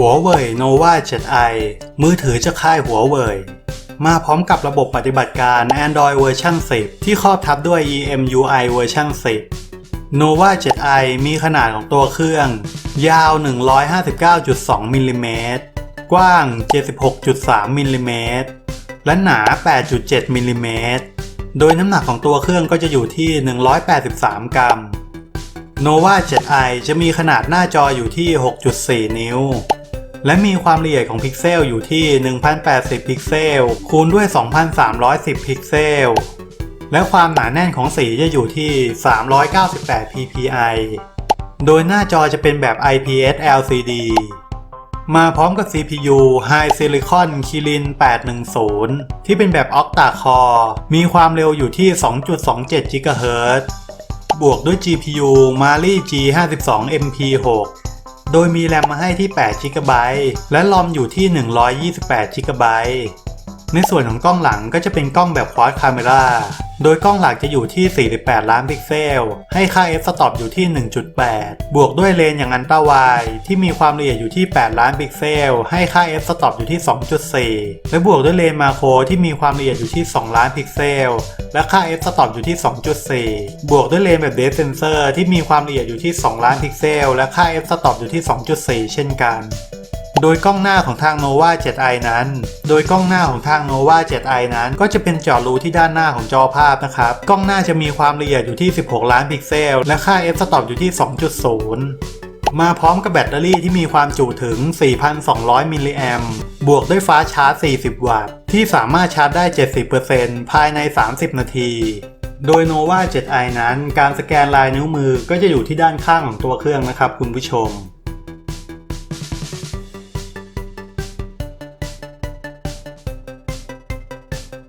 หัวเว่ย Nova 7i มือถือจาค่ายหัวเว่ยมาพร้อมกับระบบปฏิบัติการ Android เวอร์ชัน10 ที่ครอบทับด้วย EMUI เวอร์ชัน10 Nova 7i มีขนาดของตัวเครื่อง ยาว 159.2มิลลิเมตรกว้าง 76.3มิลลิเมตรและหนา 8.7มิลลิเมตรโดยน้ำหนักของตัวเครื่องก็จะอยู่ที่ 183 กรัม Nova 7i จะมีขนาดหน้าจออยู่ที่ 6.4 นิ้ว และมีความละเอียดของพิกเซลอยู่ที่ 1080 พิกเซล คูณด้วย 2310 พิกเซล และความหนาแน่นของสีจะอยู่ที่ 398 ppi โดยหน้าจอจะเป็นแบบ IPS LCD มาพร้อมกับ CPU High Silicon Kirin 810 ที่เป็นแบบ Octa Core มีความเร็วอยู่ที่ 2.27 GHz บวกด้วย GPU Mali G52 MP6 โดยมีแรมมาให้ที่8 GB และลอมอยู่ที่ 128 GB ในส่วนของกล้องหลังก็จะเป็นกล้องแบบควอดคาเมรา โดยกล้องหลักจะอยู่ที่ 48 ล้านพิกเซล ให้ค่า f-stop อยู่ที่ 1.8 บวกด้วยเลนส์อย่างอันตราไวที่มีความละเอียดอยู่ที่ 8 ล้านพิกเซล ให้ค่า f-stop อยู่ที่ 2.4 และบวกด้วยเลนส์มาโครที่มีความละเอียดอยู่ที่ 2 ล้านพิกเซล และค่า f-stop อยู่ที่ 2.4 บวกด้วยเลนส์แบบ depth sensor ที่มีความละเอียดอยู่ที่ 2 ล้านพิกเซล และค่า f-stop อยู่ที่ 2.4 เช่นกัน โดยกล้องหน้าของทาง Nova 7i นั้น โดยกล้องหน้าของทาง Nova 7i นั้น ก็จะเป็นเจาะรูที่ด้านหน้าของจอภาพนะครับ กล้องหน้าจะมีความละเอียดอยู่ที่ 16 ล้านพิกเซล และค่า f-stop อยู่ที่ 2.0 มาพร้อมกับแบตเตอรี่ที่มีความจุถึง 4,200 มิลลิแอมบวกด้วยฟ้าชาร์จ 40 วัตต์ ที่สามารถชาร์จได้ 70%ภายใน 30 นาทีโดย Nova 7i นั้น การสแกนลายนิ้วมือก็จะอยู่ที่ด้านข้างของตัวเครื่องนะครับคุณผู้ชม